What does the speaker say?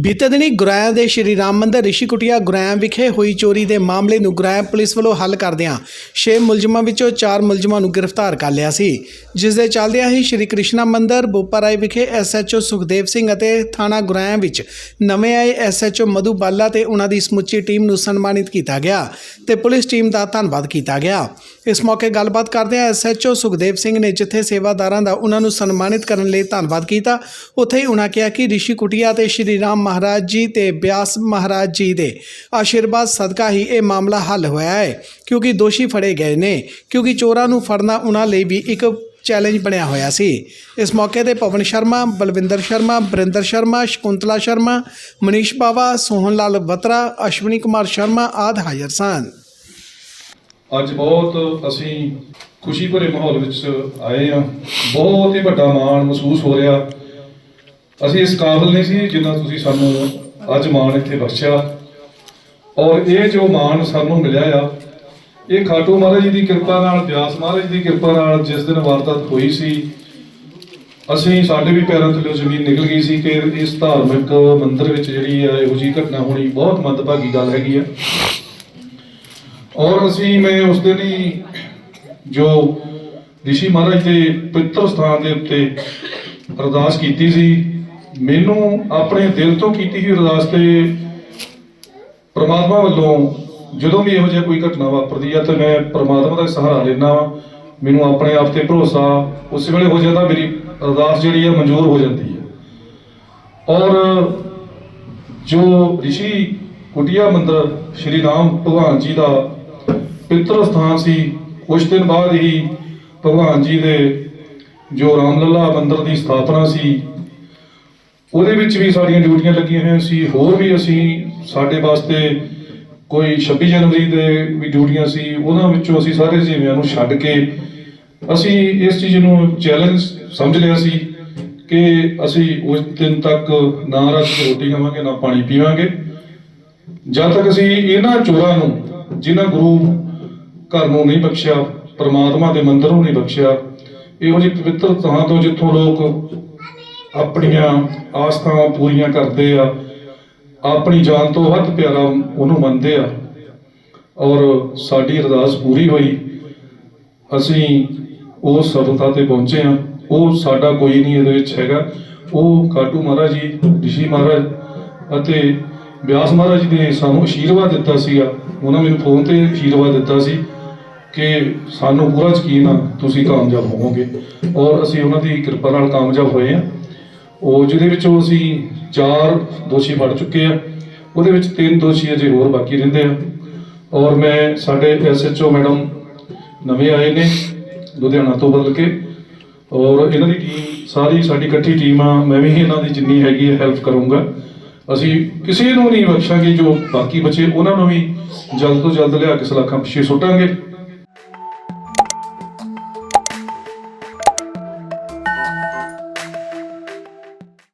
ਬੀਤੇ ਦਿਨੀ ਗੁਰਾਇਆ ਦੇ ਸ਼੍ਰੀ ਰਾਮ ਮੰਦਰ ਰਿਸ਼ੀ ਕੁਟੀਆ ਗੁਰਾਇਆ ਵਿਖੇ ਹੋਈ ਚੋਰੀ ਦੇ ਮਾਮਲੇ ਨੂੰ ਗੁਰਾਇਆ ਪੁਲਿਸ ਵੱਲੋਂ ਹੱਲ ਕਰਦਿਆਂ 6 ਮੁਲਜ਼ਮਾਂ ਵਿੱਚੋਂ 4 ਮੁਲਜ਼ਮਾਂ ਨੂੰ ਗ੍ਰਿਫਤਾਰ ਕਰ ਲਿਆ ਸੀ। ਜਿਸ ਦੇ ਚੱਲਦਿਆਂ ਹੀ ਸ਼੍ਰੀ ਕ੍ਰਿਸ਼ਨਾ ਮੰਦਰ ਬੋਪਾਰਾਏ ਵਿਖੇ ਐਸਐਚਓ ਸੁਖਦੇਵ ਸਿੰਘ ਅਤੇ ਥਾਣਾ ਗੁਰਾਇਆ ਵਿੱਚ ਨਵੇਂ ਆਏ ਐਸਐਚਓ ਮਧੂ ਬਾਲਾ ਤੇ ਉਹਨਾਂ ਦੀ ਸਮੁੱਚੀ ਟੀਮ ਨੂੰ ਸਨਮਾਨਿਤ ਕੀਤਾ ਗਿਆ ਤੇ ਪੁਲਿਸ ਟੀਮ ਦਾ ਧੰਨਵਾਦ ਕੀਤਾ ਗਿਆ। ਇਸ ਮੌਕੇ ਗੱਲਬਾਤ ਕਰਦਿਆਂ ਐਸਐਚਓ ਸੁਖਦੇਵ ਸਿੰਘ ਨੇ ਜਿੱਥੇ ਸੇਵਾਦਾਰਾਂ ਦਾ ਉਹਨਾਂ ਨੂੰ ਸਨਮਾਨਿਤ ਕਰਨ ਲਈ ਧੰਨਵਾਦ ਕੀਤਾ, ਉੱਥੇ ਹੀ ਉਹਨਾਂ ਕਿਹਾ ਕਿ ਰਿਸ਼ੀ ਕੁਟੀਆ ਤੇ ਸ਼੍ਰੀ ਰਾਮ ਮਹਾਰਾਜ ਜੀ ਤੇ ਬਿਆਸ ਮਹਾਰਾਜ ਜੀ ਦੇ ਆਸ਼ੀਰਵਾਦ ਸਦਕਾ ਹੀ ਇਹ ਮਾਮਲਾ ਹੱਲ ਹੋਇਆ ਹੈ। ਕਿਉਂਕਿ ਦੋਸ਼ੀ ਫੜੇ ਗਏ ਨੇ, ਕਿਉਂਕਿ ਚੋਰਾਂ ਨੂੰ ਫੜਨਾ ਉਹਨਾਂ ਲਈ ਵੀ ਇੱਕ ਚੈਲੰਜ ਬਣਿਆ ਹੋਇਆ ਸੀ। ਇਸ ਮੌਕੇ ਤੇ ਪਵਨ ਸ਼ਰਮਾ, ਬਲਵਿੰਦਰ ਸ਼ਰਮਾ, ਬਰਿੰਦਰ ਸ਼ਰਮਾ, ਸ਼ਕੁੰਤਲਾ ਸ਼ਰਮਾ, ਮਨੀਸ਼ ਬਾਵਾ ਸੋਹਨ ਲਾਲ ਬਤਰਾ ਅਸ਼ਵਨੀ ਕੁਮਾਰ ਸ਼ਰਮਾ ਆਦਿ ਹਾਜ਼ਰ ਸਨ। ਅੱਜ ਬਹੁਤ ਅਸੀਂ ਖੁਸ਼ੀ ਭਰੇ ਮਾਹੌਲ ਵਿੱਚ ਆਏ ਆ ਬਹੁਤ ਹੀ ਵੱਡਾ ਮਾਣ ਮਹਿਸੂਸ ਹੋ ਰਿਹਾ। ਅਸੀਂ ਇਸ ਕਾਬਲ ਨਹੀਂ ਸੀ ਜਿੰਨਾ ਤੁਸੀਂ ਸਾਨੂੰ ਅੱਜ ਮਾਣ ਇੱਥੇ ਬਖਸ਼ਿਆ। ਔਰ ਇਹ ਜੋ ਮਾਣ ਸਾਨੂੰ ਮਿਲਿਆ ਆ, ਇਹ ਖਾਟੂ ਮਹਾਰਾਜ ਜੀ ਦੀ ਕਿਰਪਾ ਨਾਲ, ਬਿਆਸ ਮਹਾਰਾਜ ਦੀ ਕਿਰਪਾ ਨਾਲ ਜਿਸ ਦਿਨ ਵਾਰਦਾਤ ਹੋਈ ਸੀ, ਅਸੀਂ ਸਾਡੇ ਵੀ ਪੈਰਾਂ ਥੱਲੇ ਜ਼ਮੀਨ ਨਿਕਲ ਗਈ ਸੀ ਕਿ ਇਸ ਧਾਰਮਿਕ ਮੰਦਿਰ ਵਿੱਚ ਜਿਹੜੀ ਆ ਇਹੋ ਜਿਹੀ ਘਟਨਾ ਹੋਣੀ ਬਹੁਤ ਮੰਦਭਾਗੀ ਗੱਲ ਹੈਗੀ ਹੈ ਔਰ ਅਸੀਂ, ਮੈਂ ਉਸ ਦਿਨ ਹੀ ਜੋ ਰਿਸ਼ੀ ਮਹਾਰਾਜ ਦੇ ਪਵਿੱਤਰ ਸਥਾਨ ਦੇ ਉੱਤੇ ਅਰਦਾਸ ਕੀਤੀ ਸੀ ਮੈਨੂੰ ਆਪਣੇ ਦਿਲ ਤੋਂ ਕੀਤੀ ਹੋਈ ਅਰਦਾਸ ਤੇ ਪ੍ਰਮਾਤਮਾ ਵੱਲੋਂ ਜਦੋਂ ਵੀ ਇਹੋ ਜਿਹਾ ਕੋਈ ਘਟਨਾ ਵਾਪਰਦੀ ਆ ਤੇ ਮੈਂ ਪ੍ਰਮਾਤਮਾ ਦਾ ਸਹਾਰਾ ਲੈਣਾ ਮੈਨੂੰ ਆਪਣੇ ਆਪ ਤੇ ਭਰੋਸਾ, ਉਸ ਵੇਲੇ ਹੋ ਜਾਂਦਾ ਮੇਰੀ ਅਰਦਾਸ ਜਿਹੜੀ ਆ ਮਨਜ਼ੂਰ ਹੋ ਜਾਂਦੀ ਹੈ ਔਰ ਜੋ ਰਿਸ਼ੀ ਕੁਟੀਆ ਮੰਦਰ, ਸ਼੍ਰੀ ਰਾਮ ਭਗਵਾਨ ਜੀ ਦਾ ਪਿੱਤਰ ਸਥਾਨ ਸੀ ਕੁਝ ਦਿਨ ਬਾਅਦ ਹੀ ਭਗਵਾਨ ਜੀ ਦੇ ਜੋ ਰਾਮਲਲਾ ਮੰਦਰ ਦੀ ਸਥਾਪਨਾ ਸੀ ਉਹਦੇ ਵਿੱਚ ਵੀ ਸਾਡੀਆਂ ਡਿਊਟੀਆਂ ਲੱਗੀਆਂ ਹੋਈਆਂ ਸੀ। ਹੋਰ ਵੀ ਅਸੀਂ ਸਾਡੇ ਵਾਸਤੇ ਕੋਈ 26 ਜਨਵਰੀ ਦੇ ਵੀ ਡਿਊਟੀਆਂ ਸੀ, ਉਹਨਾਂ ਵਿੱਚੋਂ ਅਸੀਂ ਸਾਰੇ ਜਿਵੇਂ ਨੂੰ ਛੱਡ ਕੇ ਅਸੀਂ ਇਸ ਚੀਜ਼ ਨੂੰ ਚੈਲੰਜ ਸਮਝ ਲਿਆ ਸੀ ਕਿ ਅਸੀਂ ਉਸ ਦਿਨ ਤੱਕ ਨਾ ਰੱਜ ਕੇ ਰੋਟੀ ਖਾਵਾਂਗੇ, ਨਾ ਪਾਣੀ ਪੀਵਾਂਗੇ। ਜਦ ਤੱਕ ਅਸੀਂ ਇਹਨਾਂ ਚੋਰਾਂ ਨੂੰ, ਜਿਨ੍ਹਾਂ ਗੁਰੂ ਘਰ ਨੂੰ ਨਹੀਂ ਬਖਸ਼ਿਆ, ਪਰਮਾਤਮਾ ਦੇ ਮੰਦਰ ਨੂੰ ਨਹੀਂ ਬਖਸ਼ਿਆ, ਇਹੋ ਜਿਹੀ ਪਵਿੱਤਰ ਥਾਂ ਤੋਂ ਜਿੱਥੋਂ ਲੋਕ ਆਪਣੀਆਂ ਆਸਥਾਵਾਂ ਪੂਰੀਆਂ ਕਰਦੇ ਆ, ਆਪਣੀ ਜਾਨ ਤੋਂ ਵੱਧ ਪਿਆਰਾ ਉਹਨੂੰ ਮੰਨਦੇ ਆ। ਔਰ ਸਾਡੀ ਅਰਦਾਸ ਪੂਰੀ ਹੋਈ। ਅਸੀਂ ਉਸ ਸਫਲਤਾ ਤੇ ਪਹੁੰਚੇ ਆ ਉਹ ਸਾਡਾ ਕੋਈ ਨਹੀਂ ਇਹਦੇ ਵਿੱਚ ਹੈਗਾ। ਉਹ ਕਾਟੂ ਮਹਾਰਾਜ ਜੀ, ਰਿਸ਼ੀ ਮਹਾਰਾਜ ਅਤੇ ਵਿਆਸ ਮਹਾਰਾਜ ਜੀ ਨੇ ਸਾਨੂੰ ਆਸ਼ੀਰਵਾਦ ਦਿੱਤਾ ਸੀਗਾ। ਉਹਨਾਂ ਮੈਨੂੰ ਫੋਨ ਤੇ ਆਸ਼ੀਰਵਾਦ ਦਿੱਤਾ ਸੀ ਕਿ ਸਾਨੂੰ ਪੂਰਾ ਯਕੀਨ ਆ, ਤੁਸੀਂ ਕਾਮਯਾਬ ਹੋਵੋਗੇ। ਔਰ ਅਸੀਂ ਉਹਨਾਂ ਦੀ ਕਿਰਪਾ ਨਾਲ ਕਾਮਯਾਬ ਹੋਏ ਆ ਉਹ ਜਿਹਦੇ ਵਿੱਚੋਂ ਅਸੀਂ ਚਾਰ ਦੋਸ਼ੀ ਫੜ ਚੁੱਕੇ ਆ। ਉਹਦੇ ਵਿੱਚ ਤਿੰਨ ਦੋਸ਼ੀ ਅਜੇ ਹੋਰ ਬਾਕੀ ਰਹਿੰਦੇ ਆ। ਔਰ ਮੈਂ ਸਾਡੇ ਐਸਐਚਓ ਮੈਡਮ ਨਵੇਂ ਆਏ ਨੇ ਲੁਧਿਆਣਾ ਤੋਂ ਬਦਲ ਕੇ। ਔਰ ਇਹਨਾਂ ਦੀ ਟੀਮ ਸਾਰੀ ਸਾਡੀ ਇਕੱਠੀ ਟੀਮ ਆ। ਮੈਂ ਵੀ ਇਹਨਾਂ ਦੀ ਜਿੰਨੀ ਹੈਗੀ ਹੈਲਪ ਕਰੂੰਗਾ। ਅਸੀਂ ਕਿਸੇ ਨੂੰ ਨਹੀਂ ਬਖਸ਼ਾਂਗੇ ਜੋ ਬਾਕੀ ਬੱਚੇ, ਉਹਨਾਂ ਨੂੰ ਵੀ ਜਲਦ ਤੋਂ ਜਲਦ ਲਿਆ ਕੇ ਸਲਾਖਾਂ ਪਿੱਛੇ ਸੁੱਟਾਂਗੇ।